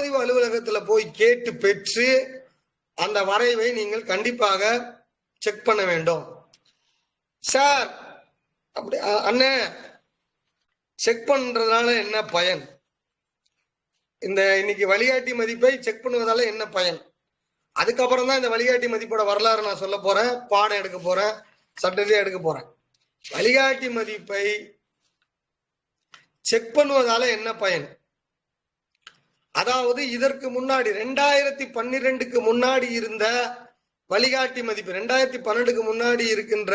பதிவு அலுவலகத்துல போய் கேட்டு பெற்று அந்த வரைவை நீங்கள் கண்டிப்பாக செக் பண்ண வேண்டும். சார் அப்படி அண்ணே செக் பண்றதுனால என்ன பயன்? இந்த இன்னைக்கு வழிகாட்டி மதிப்பை செக் பண்ணுவதால என்ன பயன்? அதுக்கப்புறம் தான் இந்த வழிகாட்டி மதிப்போட வரலாறு நான் சொல்ல போறேன் பாடம் எடுக்க போறேன் சட்டத்தையும் எடுக்க போறேன். வழிகாட்டி மதிப்பை செக் பண்ணுவதால என்ன பயன்? அதாவது இதற்கு முன்னாடி ரெண்டாயிரத்தி பன்னிரெண்டுக்கு முன்னாடி இருந்த வழிகாட்டி மதிப்பு ரெண்டாயிரத்தி பன்னெண்டுக்கு முன்னாடி இருக்கின்ற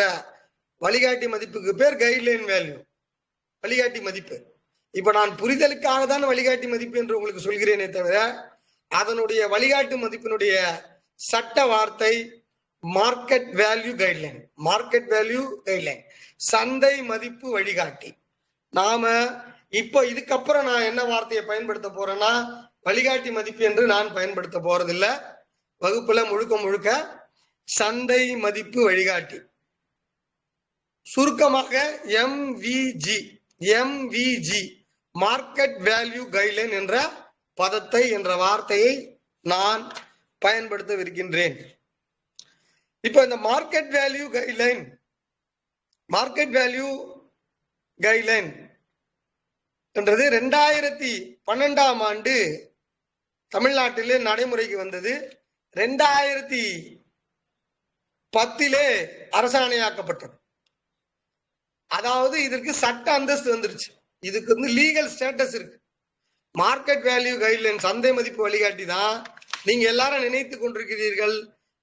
வழிகாட்டி மதிப்புக்கு பேர் கைட்லைன் வேல்யூ வழிகாட்டி மதிப்பு. இப்ப நான் புரிதலுக்காக தான் வழிகாட்டி மதிப்பு என்று உங்களுக்கு சொல்கிறேனே தவிர அதனுடைய வழிகாட்டு மதிப்பினுடைய சட்ட வார்த்தை market value guideline market value guideline சந்தை மதிப்பு வழிகாட்டி. நாம இப்போ இதுக்கப்புறம் நான் என்ன வார்த்தையை பயன்படுத்த போறேன்னா வழிகாட்டி மதிப்பு என்று நான் பயன்படுத்த போறதில்ல. வகுப்புல முழுக்க முழுக்க சந்தை மதிப்பு வழிகாட்டி. சுருக்கமாக MVG MVG market value guideline என்ற பதத்தை என்ற வார்த்தையை நான் பயன்படுத்தவிருக்கின்றேன். இப்போ இந்த market value guideline market value guideline என்றது ரெண்டாயிரத்தி பன்னெண்டாம் ஆண்டு தமிழ்நாட்டிலே நடைமுறைக்கு வந்தது. ரெண்டாயிரத்தி பத்திலே அரசாணையாக்கப்பட்டது. அதாவது இதற்கு சட்ட அந்தஸ்து வந்துருச்சு. இதுக்கு வந்து லீகல் ஸ்டேட்டஸ் இருக்கு. மார்க்கெட் வேல்யூ கைட்லைன் சந்தை மதிப்பு வழிகாட்டி தான் நீங்க எல்லாரும் நினைத்து கொண்டிருக்கிறீர்கள்.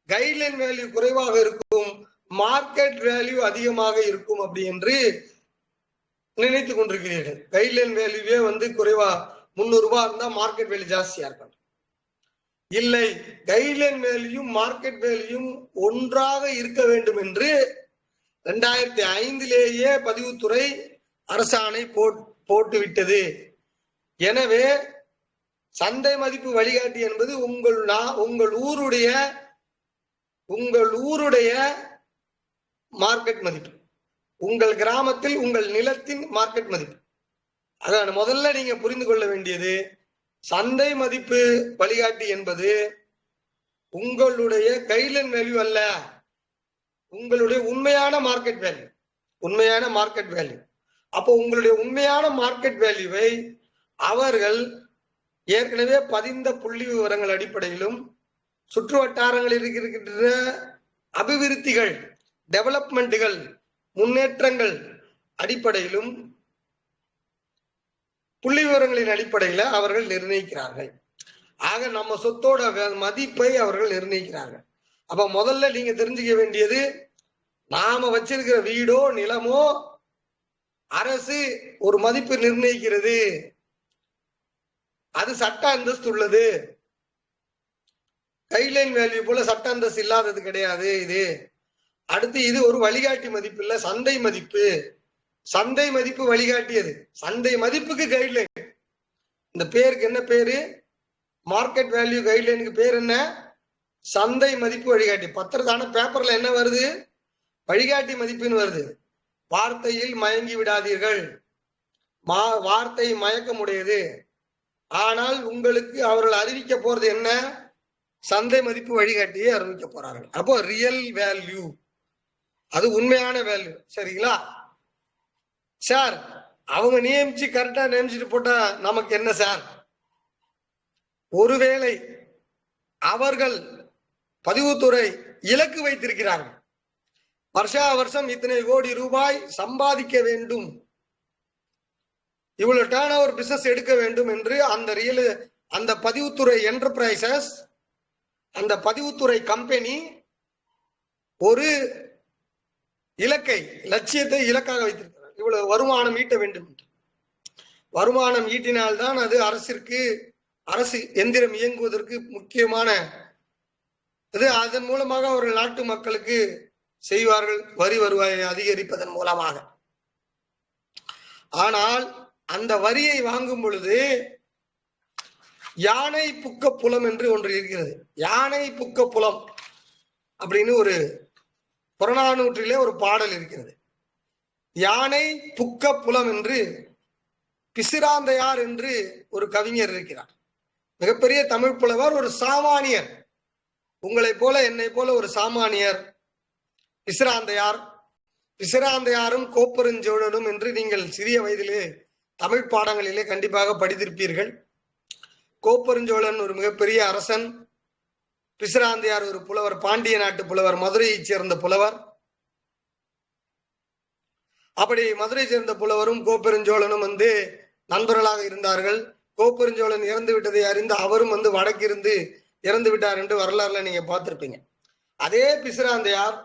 கைட்லைன் வேல்யூ குறைவாக இருக்கும். மார்க்கெட் வேல்யூ அதிகமாக இருக்கும் அப்படி என்று நினைத்து கொண்டிருக்கிறீர்கள். கைட்லைன் வேல்யூவே வந்து குறைவா முந்நூறு ரூபாய் இருந்தா மார்க்கெட் வேல்யூ ஜாஸ்தியா இருக்கும் இல்லை கைட்லைன் வேல்யூ மார்க்கெட் வேல்யூயும் ஒன்றாக இருக்க வேண்டும் என்று ரெண்டாயிரத்தி ஐந்திலேயே பதிவுத்துறை அரசாணை போட்- போட்டு விட்டது எனவே சந்தை மதிப்பு வழிகாட்டி என்பது உங்கள் நா- உங்கள் ஊருடைய உங்கள் ஊருடைய மார்க்கெட் மதிப்பு. உங்கள் கிராமத்தில் உங்கள் நிலத்தின் மார்க்கெட் மதிப்பு. அதான் முதல்ல நீங்க புரிந்து கொள்ள வேண்டியது சந்தை மதிப்பு வழிகாட்டி என்பது உங்களுடைய கைலன் வேல்யூ அல்ல. உங்களுடைய உண்மையான மார்க்கெட் வேல்யூ உண்மையான மார்க்கெட் வேல்யூ அப்போ உங்களுடைய உண்மையான மார்க்கெட் வேல்யூவை அவர்கள் ஏற்கனவே பதிந்த புள்ளி விவரங்கள் அடிப்படையிலும் சுற்று வட்டாரங்களில் இருக்கின்ற அபிவிருத்திகள் டெவலப்மெண்ட்டுகள் முன்னேற்றங்கள் அடிப்படையிலும் புள்ளி விவரங்களின் அடிப்படையில அவர்கள் நிர்ணயிக்கிறார்கள். ஆக நம்ம சொத்தோட வே- மதிப்பை அவர்கள் நிர்ணயிக்கிறார்கள். அப்ப முதல்ல நீங்க தெரிஞ்சுக்க வேண்டியது நாம வச்சிருக்கிற வீடோ நிலமோ அரசு ஒரு மதிப்பு நிர்ணயிக்கிறது. அது சட்ட அந்தஸ்து உள்ளது. கைட்லைன் வேல்யூ போல சட்ட அந்தஸ்து இல்லாதது கிடையாது இது. அடுத்து இது ஒரு வழிகாட்டி மதிப்பு இல்ல சந்தை மதிப்பு. சந்தை மதிப்பு வழிகாட்டியது. சந்தை மதிப்புக்கு கைட்லைன் இந்த பேருக்கு என்ன பேரு? மார்க்கெட் வேல்யூ கைட்லைனுக்கு பேர் என்ன? சந்தை மதிப்பு வழிகாட்டி. பத்திரத்தான பேப்பர்ல என்ன வருது? வழிகாட்டி மதிப்புன்னு வருது. வார்த்தையில் மயங்கி விடாதீர்கள். மா வார்த்தை மயக்கமுடையது. ஆனால் உங்களுக்கு அவர்கள் அறிவிக்க போறது என்ன? சந்தை மதிப்பு வழிகாட்டியே அறிவிக்க போறார்கள். அப்போ ரியல் வேல்யூ அது உண்மையான வேல்யூ சரிங்களா? சார் அவங்க நியமிச்சு கரெக்டா நியமிச்சுட்டு போட்டா நமக்கு என்ன சார் ஒருவேளை அவர்கள் பதிவுத்துறை இலக்கு வைத்திருக்கிறார்கள். வருஷா வருஷம் இத்தனை கோடி ரூபாய் சம்பாதிக்க வேண்டும். இவ்வளவு டேர்ன் ஓவர் பிசினஸ் எடுக்க வேண்டும் என்று அந்த ரியல் அந்த பதிவுத்துறை என்டர்பிரைசஸ் அந்த பதிவுத்துறை கம்பெனி ஒரு இலக்கை லட்சியத்தை இலக்காக வைத்திருக்கிறார். இவ்வளவு வருமானம் ஈட்ட வேண்டும் என்று. வருமானம் ஈட்டினால்தான் அது அரசிற்கு அரசு எந்திரம் இயங்குவதற்கு முக்கியமான இது. அதன் மூலமாக அவர்கள் நாட்டு மக்களுக்கு செய்வார்கள் வரி வருவாயை அதிகரிப்பதன் மூலமாக. ஆனால் அந்த வரியை வாங்கும் பொழுது யானை புக்க புலம் என்று ஒன்று இருக்கிறது. யானை புக்க புலம் அப்படின்னு ஒரு புறநானூற்றிலே ஒரு பாடல் இருக்கிறது. யானை புக்க புலம் என்று பிசிராந்தையார் என்று ஒரு கவிஞர் இருக்கிறார். மிகப்பெரிய தமிழ் புலவர் ஒரு சாமானியர். உங்களைப் போல என்னை போல ஒரு சாமானியர் பிசிராந்தையார். பிசிராந்தையாரும் கோப்பெருஞ்சோழனும் என்று நீங்கள் சிறிய வயதிலே தமிழ் பாடங்களிலே கண்டிப்பாக படித்திருப்பீர்கள். கோப்பெருஞ்சோழன் ஒரு மிகப்பெரிய அரசன். பிசிராந்தையார் ஒரு புலவர் பாண்டிய நாட்டு புலவர் மதுரையைச் சேர்ந்த புலவர். அப்படி மதுரை சேர்ந்த புலவரும் கோப்பெருஞ்சோழனும் வந்து நண்பர்களாக இருந்தார்கள். கோப்பெருஞ்சோழன் இறந்து விட்டதை அறிந்து அவரும் வந்து வடக்கிருந்து இறந்து விட்டார் என்று வரலாறுல நீங்க பார்த்திருப்பீங்க. அதே பிசிராந்தையார்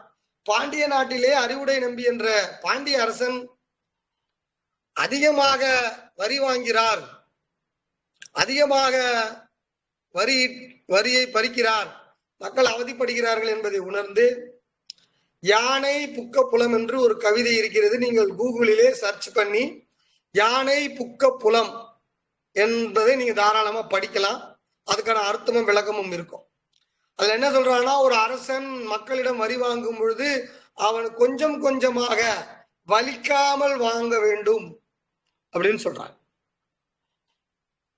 பாண்டிய நாட்டிலே அறிவுடை நம்பி என்ற பாண்டிய அரசன் அதிகமாக வரி வாங்கிறார். அதிகமாக வரி வரியை பறிக்கிறார். மக்கள் அவதிப்படுகிறார்கள் என்பதை உணர்ந்து யானை புக்க புலம் என்று ஒரு கவிதை இருக்கிறது. நீங்கள் கூகுளிலே சர்ச் பண்ணி யானை புக்க புலம் என்பதை நீங்க தாராளமா படிக்கலாம். அதுக்கான அர்த்தமும் விளக்கமும் இருக்கும். அதுல என்ன சொல்றான்னா ஒரு அரசன் மக்களிடம் வரி வாங்கும் பொழுது அவன் கொஞ்சம் கொஞ்சமாக வலிக்காமல் வாங்க வேண்டும் அப்படின்னு சொல்றான்.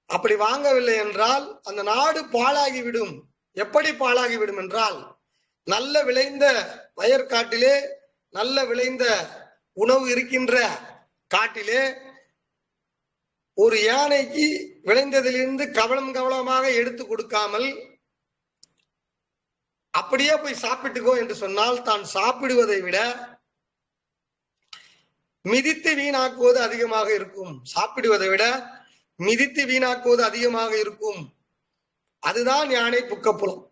அப்படி வாங்கவில்லை என்றால் அந்த நாடு பாழாகிவிடும். எப்படி பாழாகிவிடும் என்றால் நல்ல விளைந்த வயற்காட்டிலே நல்ல விளைந்த உணவு இருக்கின்ற காட்டிலே ஒரு யானைக்கு விளைந்ததிலிருந்து கவலம் கவலமாக எடுத்து கொடுக்காமல் அப்படியே போய் சாப்பிட்டுக்கோ என்று சொன்னால் தான் சாப்பிடுவதை விட மிதித்து வீணாக்குவது அதிகமாக இருக்கும். சாப்பிடுவதை விட மிதித்து வீணாக்குவது அதிகமாக இருக்கும். அதுதான் யானை புக்கப்புலம்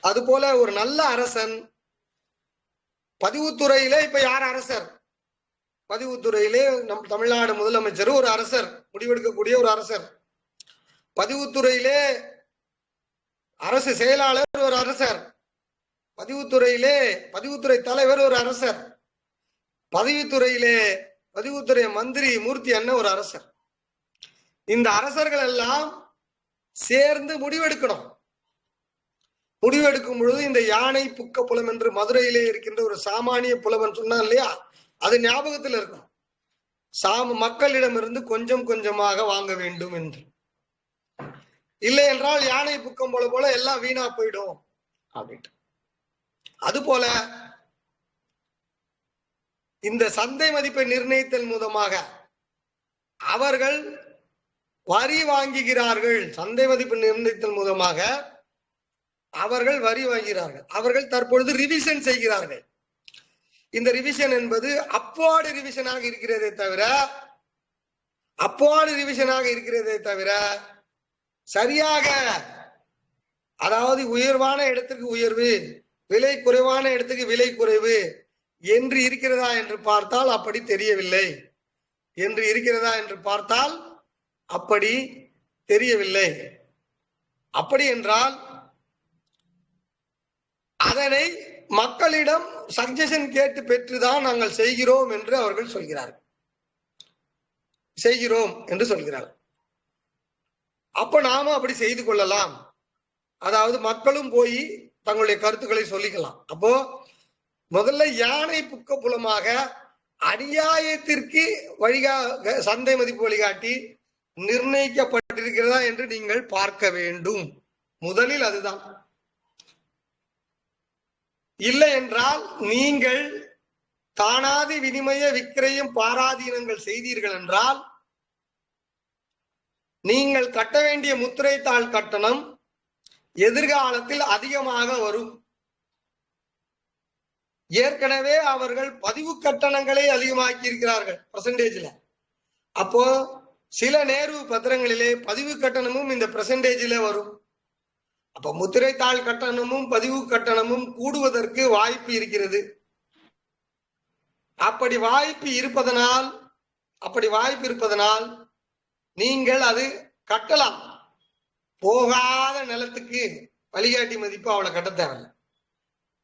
அதுபோல ஒரு நல்ல அரசன் பதிவுத்துறையிலே இப்ப யார் அரசர்? பதிவுத்துறையிலே நம் தமிழ்நாடு முதலமைச்சர் ஒரு அரசர் முடிவெடுக்கக்கூடிய ஒரு அரசர். பதிவுத்துறையிலே அரசு செயலாளர் ஒரு அரசர். பதிவுத்துறையிலே பதிவுத்துறை தலைவர் ஒரு அரசர். பதிவுத்துறையிலே பதிவுத்துறை மந்திரி மூர்த்தி அண்ணன் ஒரு அரசர். இந்த அரசர்கள் எல்லாம் சேர்ந்து முடிவெடுக்கணும். முடிவெடுக்கும் பொழுது இந்த யானை புக்க புலம் என்று மதுரையிலே இருக்கின்ற ஒரு சாமானிய புலவன் சொன்னான் இல்லையா? அது ஞாபகத்தில் இருக்கும். சாம மக்களிடமிருந்து கொஞ்சம் கொஞ்சமாக வாங்க வேண்டும் என்று. இல்லை என்றால் யானை புக்கம் போல போல எல்லாம் வீணா போயிடும் அப்படின்ட்டு. அது போல இந்த சந்தை மதிப்பை நிர்ணயித்தல் மூலமாக அவர்கள் வரி வாங்குகிறார்கள். சந்தை மதிப்பு நிர்ணயித்தல் மூலமாக அவர்கள் வரி வாங்குகிறார்கள். அவர்கள் தற்பொழுது ரிவிஷன் செய்கிறார்கள். இந்த ரிவிஷன் என்பது அப்வார்டு ரிவிஷனாக இருக்கிறதே தவிர அப்வார்டு ரிவிஷனாக இருக்கிறதே தவிர சரியாக அதாவது உயர்வான இடத்துக்கு உயர்வு விலை குறைவான இடத்துக்கு விலை குறைவு என்று இருக்கிறதா என்று பார்த்தால் அப்படி தெரியவில்லை. என்று இருக்கிறதா என்று பார்த்தால் அப்படி தெரியவில்லை. அப்படி என்றால் அதனை மக்களிடம் சஜஷன் கேட்டு பெற்றுதான் நாங்கள் செய்கிறோம் என்று அவர்கள் சொல்கிறார்கள். செய்கிறோம் என்று சொல்கிறார்கள். அப்ப நாம அப்படி செய்து கொள்ளலாம். அதாவது மக்களும் போய் தங்களுடைய கருத்துக்களை சொல்லிக்கலாம். அப்போ முதல்ல யானை புக்க புலமாக அநியாயத்திற்கு வழிகா சந்தை மதிப்பு வழிகாட்டி நிர்ணயிக்கப்பட்டிருக்கிறதா என்று நீங்கள் பார்க்க வேண்டும். முதலில் அதுதான். இல்லை என்றால் நீங்கள் தானாதி வினிமய விக்கிரயம் பாராதீனங்கள் செய்தீர்கள் என்றால் நீங்கள் கட்ட வேண்டிய முத்திரைத்தாள் கட்டணம் எதிர்காலத்தில் அதிகமாக வரும். ஏற்கனவே அவர்கள் பதிவு கட்டணங்களை அதிகமாக்கி இருக்கிறார்கள் பர்சன்டேஜ்ல அப்போ சில நேர்வு பத்திரங்களிலே பதிவு கட்டணமும் இந்த பெர்சன்டேஜில் வரும். அப்ப முத்திரைத்தாள் கட்டணமும் பதிவு கட்டணமும் கூடுவதற்கு வாய்ப்பு இருக்கிறது. அப்படி வாய்ப்பு இருப்பதனால் அப்படி வாய்ப்பு இருப்பதனால் நீங்கள் அது கட்டலாம். போகாத நிலத்துக்கு வழிகாட்டி மதிப்பு அவளை கட்ட தேவையில்லை.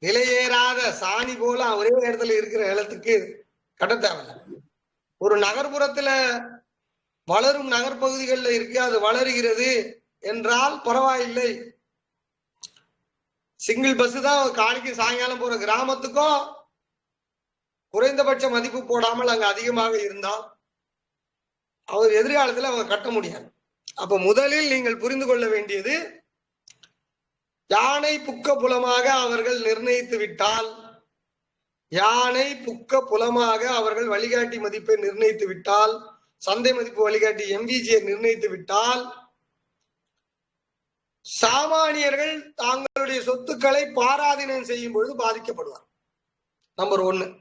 விலையேறாத சாணி போல ஒரே இடத்துல இருக்கிற நிலத்துக்கு கட்ட தேவையில்லை. ஒரு நகர்ப்புறத்துல வளரும் நகர்பகுதிகளில் இருக்கு அது வளருகிறது என்றால் பரவாயில்லை. சிங்கிள் பஸ் தான் காலைக்கு சாயங்காலம் போற கிராமத்துக்கும் குறைந்தபட்ச மதிப்பு போடாமல் அங்க அதிகமாக இருந்தால் அவர் எதிர்காலத்தில் அவங்க கட்ட முடியாது. அப்ப முதலில் நீங்கள் புரிந்து கொள்ள வேண்டியது யானை புக்க புலமாக அவர்கள் நிர்ணயித்து விட்டால் யானை புக்க புலமாக அவர்கள் வழிகாட்டி மதிப்பை நிர்ணயித்து விட்டால் சந்தை மதிப்பு வழிகாட்டி எம்விஜியை நிர்ணயித்து விட்டால் சாமானியர்கள் தாங்களுடைய சொத்துக்களை பாராதீனம் செய்யும் பொழுது பாதிக்கப்படுவார் நம்பர் ஒன்னு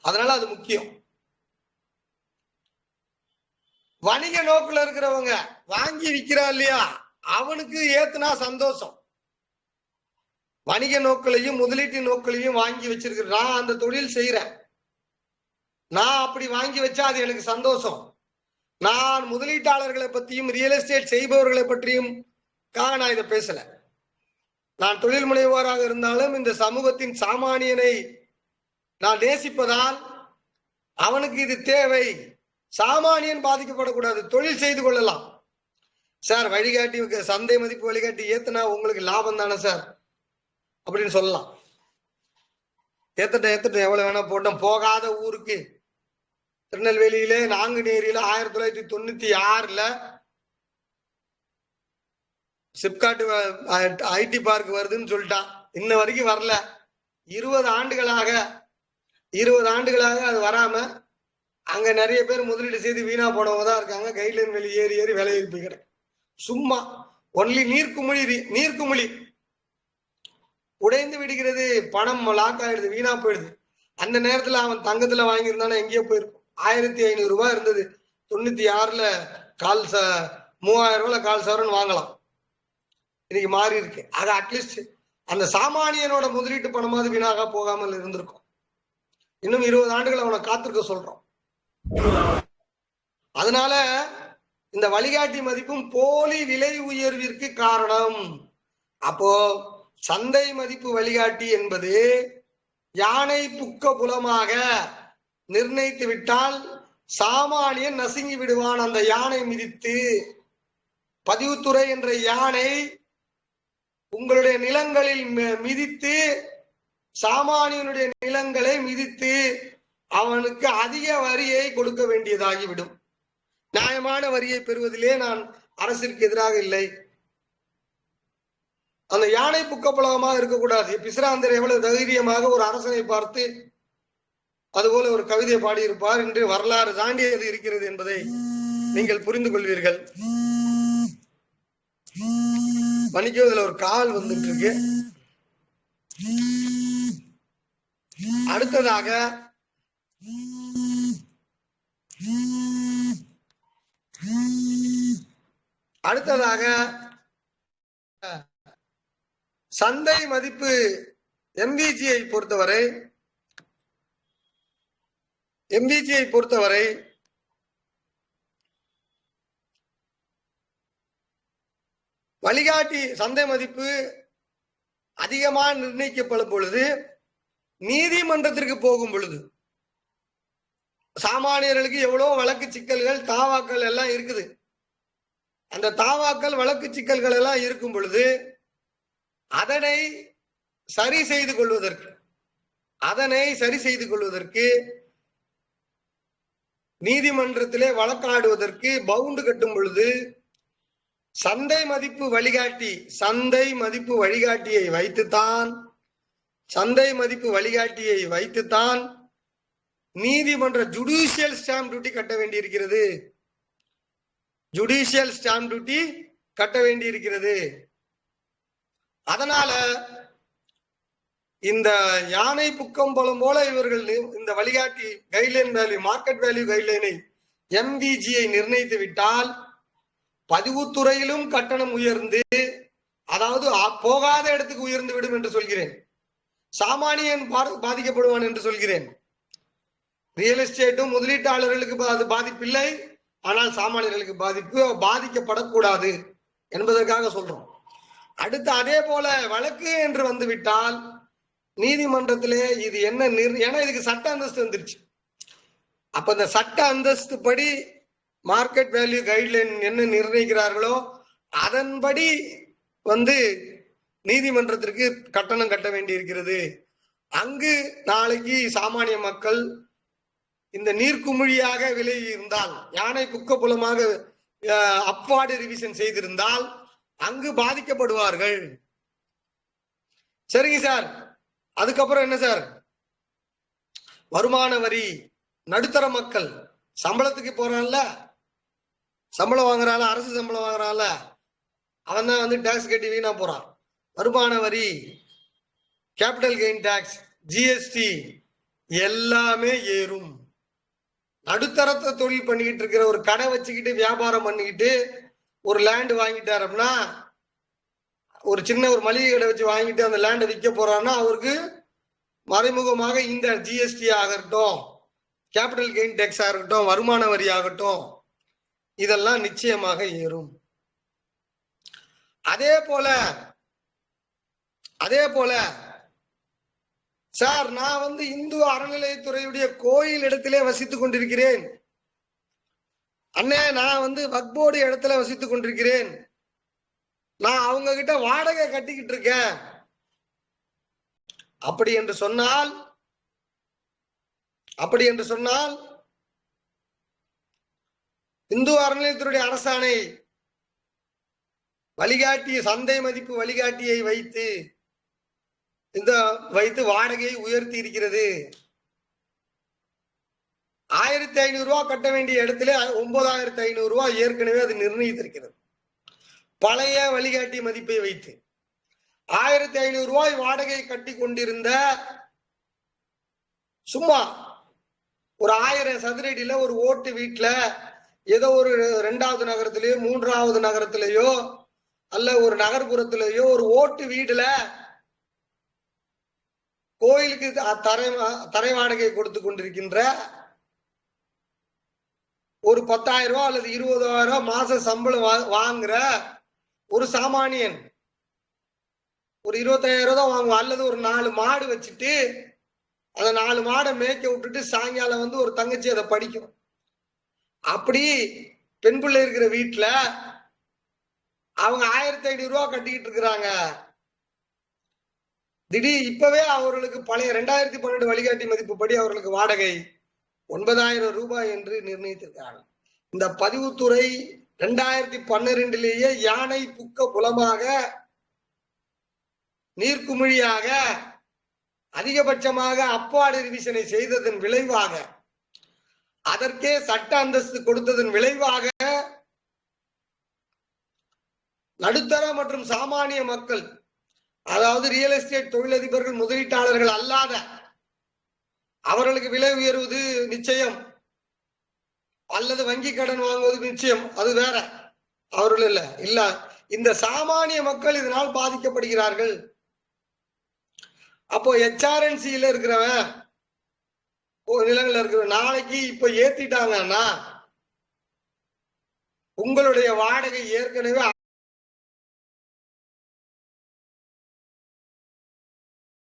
அதனால அது முக்கியம். வணிக நோக்குல இருக்கிறவங்க வாங்கி விற்கிறா இல்லையா? அவனுக்கு ஏத்துனா சந்தோஷம். வணிக நோக்கிலையும் முதலீட்டு நோக்கிலையும் வாங்கி வச்சிருக்கிறேன். நான் அந்த தொழில் செய்யறேன் நான் அப்படி வாங்கி வச்சா அது எனக்கு சந்தோஷம். நான் முதலீட்டாளர்களை பற்றியும் ரியல் எஸ்டேட் செய்பவர்களை பற்றியும் காக நான் இதை பேசல. நான் தொழில் முனைவோராக இருந்தாலும் இந்த சமூகத்தின் சாமானியனை நான் நேசிப்பதால் அவனுக்கு இது தேவை. சாமானியன் பாதிக்கப்படக்கூடாது. தொழில் செய்து கொள்ளலாம். சார் வழிகாட்டி சந்தை மதிப்பு வழிகாட்டி ஏத்தனா உங்களுக்கு லாபம் தானே சார்? அப்படின்னு சொல்லலாம். ஏத்தட்ட ஏத்தட்ட எவ்வளவு வேணா போட்டோம். போகாத ஊருக்கு திருநெல்வேலியில நாங்குநேரியில ஆயிரத்தி தொள்ளாயிரத்தி தொண்ணூத்தி ஆறுல சிப்காட் ஐடி பார்க் வருதுன்னு சொல்லிட்டான். இன்ன வரைக்கும் வரல. இருபது ஆண்டுகளாக இருபது ஆண்டுகளாக அது வராம அங்க நிறைய பேர் முதலீடு செய்து வீணா போனவங்க தான் இருக்காங்க. கைட்லைன் வெளி ஏறி ஏறி வேலை எழுப்பி சும்மா ஒன்லி நீர்க்குமிழி நீர்க்குமிழி. உடைந்து விடுகிறது பணம் லாக் ஆயிடுது வீணா போயிடுது. அந்த நேரத்துல அவன் தங்கத்துல வாங்கியிருந்தானா எங்கேயோ போயிருக்கும். ஆயிரத்தி ஐநூறு ரூபாய் இருந்தது. தொண்ணூத்தி ஆறுல கால் ச மூவாயிரம் ரூபாய் கால் சவரன் வாங்கலாம். இன்னைக்கு மாறி இருக்கு. அது அட்லீஸ்ட் அந்த சாமானியனோட முதலீட்டு பணமாவது வீணாக போகாமல் இருந்திருக்கும். இன்னும் இருபது ஆண்டுகள் அவனை காத்திருக்க சொல்றோம். அதனால இந்த வழிகாட்டி மதிப்பும் போலி விலை உயர்விற்கு காரணம். அப்போ சந்தை மதிப்பு வழிகாட்டி என்பது யானை புக்க புலமாக நிர்ணயித்து விட்டால் சாமானியன் நசுங்கி விடுவான். அந்த யானை மிதித்து பதிவுத்துறை என்ற யானை உங்களுடைய நிலங்களில் மி- மிதித்து சாமானியனுடைய நிலங்களை மிதித்து அவனுக்கு அதிக வரியை கொடுக்க வேண்டியதாகிவிடும். நியாயமான வரியை பெறுவதிலே நான் அரசிற்கு எதிராக இல்லை. அந்த யானை புக்கப்பலகமாக இருக்கக்கூடாது. பிசிராந்தர் எவ்வளவு தைரியமாக ஒரு அரசனை பார்த்து அதுபோல ஒரு கவிதை பாடியிருப்பார். என்று வரலாறு தாண்டி அது இருக்கிறது என்பதை நீங்கள் புரிந்து கொள்வீர்கள். மன்னிக்கவும் இதுல ஒரு கால் வந்துட்டு இருக்கு அடுத்ததாக அடுத்ததாக சந்தை மதிப்பு எம்விஜியை பொறுத்தவரை எம்விஜியை பொறுத்தவரை வழிகாட்டி சந்தை மதிப்பு அதிகமாக நிர்ணயிக்கப்படும் பொழுது நீதிமன்றத்திற்கு போகும் பொழுது சாமானியர்களுக்கு எவ்வளவு வழக்கு சிக்கல்கள் தாவாக்கள் எல்லாம் இருக்குது. அந்த தாவாக்கள் வழக்கு சிக்கல்கள் எல்லாம் இருக்கும் பொழுது அதனை சரி செய்து கொள்வதற்கு அதனை சரி செய்து கொள்வதற்கு நீதிமன்றத்திலே வழக்காடுவதற்கு பவுண்டு கட்டும் பொழுது சந்தை மதிப்பு வழிகாட்டி சந்தை மதிப்பு வழிகாட்டியை வைத்துத்தான் சந்தை மதிப்பு வழிகாட்டியை வைத்துத்தான் நீதிமன்ற ஜுடிஷியல் ஸ்டாம்ப் டியூட்டி கட்ட வேண்டியிருக்கிறது. ஜுடிஷியல் ஸ்டாம்ப் டியூட்டி கட்ட வேண்டியிருக்கிறது. அதனால இந்த யானை புக்கம்பலம் போல இவர்கள் இந்த வழிகாட்டி கைட்லைன் வேல்யூ மார்க்கெட் வேல்யூ கைட்லைனை எம்விஜியை நிர்ணயித்து விட்டால் பதிவுத்துறையிலும் கட்டணம் உயர்ந்து அதாவது போகாத இடத்துக்கு உயர்ந்து விடும் என்று சொல்கிறேன். சாமானியன் பாதிக்கப்படுவான் என்று சொல்கிறேன். ரியல் எஸ்டேட்டும் முதலீட்டாளர்களுக்கு பா- அது பாதிப்பில்லை ஆனால் சாமானியர்களுக்கு பாதிப்பு பாதிக்கப்படக்கூடாது என்பதற்காக சொல்றோம். அடுத்து அதே போல வழக்கு என்று வந்துவிட்டால் நீதிமன்றத்திலே இது என்ன நிர் ஏன்னா இதுக்கு சட்ட அந்தஸ்து வந்துருச்சு. அப்ப இந்த சட்ட அந்தஸ்து படி மார்க்கெட் வேல்யூ கைட்லைன் என்ன நிர்ணயிக்கிறார்களோ அதன்படி வந்து நீதிமன்றத்திற்கு கட்டணம் கட்ட வேண்டி இருக்கிறது அங்கு நாளைக்கு சாமானிய மக்கள் இந்த நீர்க்குமிழியாக விலகி இருந்தால் யானை புக்க புலமாக அப்வார்டு ரிவிஷன் செய்திருந்தால் அங்கு பாதிக்கப்படுவார்கள். சரிங்க சார். அதுக்கப்புறம் என்ன சார்? வருமான வரி நடுத்தர மக்கள் சம்பளத்துக்கு போறான்ல? சம்பளம் வாங்குறான்ல அரசு சம்பளம் வாங்குறான்ல? அவன் தான் வந்து டேக்ஸ் கட்டி வீணா போறான். வருமான வரி கேபிட்டல் கெயின் டேக்ஸ் ஜிஎஸ்டி எல்லாமே ஏறும். நடுத்தரத்தை தொழில் பண்ணிக்கிட்டு இருக்கிற ஒரு கடை வச்சுக்கிட்டு வியாபாரம் பண்ணிக்கிட்டு ஒரு லேண்ட் வாங்கிட்டார் அப்படின்னா ஒரு சின்ன ஒரு மளிகை கடை வச்சு வாங்கிட்டு அந்த லேண்டை விற்க போறான்னா அவருக்கு மறைமுகமாக இந்த ஜிஎஸ்டி ஆகட்டும் கேபிட்டல் கெயின் டேக்ஸ் ஆகட்டும் வருமான வரி ஆகட்டும் இதெல்லாம் நிச்சயமாக ஏறும். அதே போல அதே போல சார் நான் வந்து இந்து அறநிலையத்துறையுடைய கோயில் இடத்திலே வசித்துக் கொண்டிருக்கிறேன். அண்ணே நான் வந்து வக்போர்டு இடத்துல வசித்துக் கொண்டிருக்கிறேன். நான் அவங்க கிட்ட வாடகை கட்டிக்கிட்டு இருக்கேன். அப்படி என்று சொன்னால் அப்படி என்று சொன்னால் இந்து அறநிலையத்துடைய அரசாணை வழிகாட்டிய சந்தை மதிப்பு வழிகாட்டியை வைத்து இந்த வைத்து வாடகையை உயர்த்தி இருக்கிறது. ஆயிரத்தி ஐநூறு ரூபாய் கட்ட வேண்டிய இடத்துல ஒன்பதாயிரத்தி ஐநூறு ரூபாய் ஏற்கனவே அது நிர்ணயித்திருக்கிறது. பழைய வழிகாட்டி மதிப்பை வைத்து ஆயிரத்தி ஐநூறு ரூபாய் வாடகை கட்டி கொண்டிருந்த சும்மா ஒரு ஆயிரம் சதுரடியில ஒரு ஓட்டு வீட்டுல ஏதோ ஒரு ரெண்டாவது நகரத்திலேயோ மூன்றாவது நகரத்திலேயோ அல்ல ஒரு நகர்ப்புறத்திலேயோ ஒரு ஓட்டு வீடுல கோயிலுக்கு தரை தரை வாடகை கொடுத்து கொண்டிருக்கின்ற ஒரு பத்தாயிரம் ரூபாய் அல்லது இருபதாயிரம் ரூபாய் மாச சம்பளம் வா- வாங்குற ஒரு சாமானியன். ஒரு இருபத்தாயிரம் ரூபா தான் வாங்குவான். அல்லது ஒரு நாலு மாடு வச்சுட்டு அந்த நாலு மாடை மேய்க்க விட்டுட்டு சாயங்காலம் வந்து ஒரு தங்கச்சி அதை படிக்கும். அப்படி பெண் பிள்ளை இருக்கிற வீட்டுல அவங்க ஆயிரத்தி ஐநூறு ரூபா கட்டிக்கிட்டு இருக்கிறாங்க. திடீர் இப்பவே அவர்களுக்கு பழைய ரெண்டாயிரத்தி பன்னெண்டு வழிகாட்டி மதிப்பு படி அவர்களுக்கு வாடகை ஒன்பதாயிரம் ரூபாய் என்று நிர்ணயித்திருக்காங்க இந்த பதிவுத்துறை ரெண்டாயிரத்தி பன்னிரெண்டிலேயே யானை புக்க புலமாக நீர்க்குமிழியாக அதிகபட்சமாக அப்பாடு ரிவிஷனை செய்ததன் விளைவாக அதற்கே சட்ட அந்தஸ்து கொடுத்ததன் விளைவாக நடுத்தர மற்றும் சாமானிய மக்கள் அதாவது ரியல் எஸ்டேட் தொழிலதிபர்கள் முதலீட்டாளர்கள் அல்லாத அவர்களுக்கு விலை உயர்வது நிச்சயம். அல்லது வங்கி கடன் வாங்குவது நிச்சயம் அது வேற. அவர்கள் இல்ல இல்ல. இந்த சாமானிய மக்கள் இதனால் பாதிக்கப்படுகிறார்கள். அப்போ ஹெச்ஆர்என்சியில இருக்கிறவன் நிலங்கள் நிலங்கள்ல இருக்கிற நாளைக்கு இப்ப ஏத்திட்டாங்கன்னா உங்களுடைய வாடகை ஏற்கனவே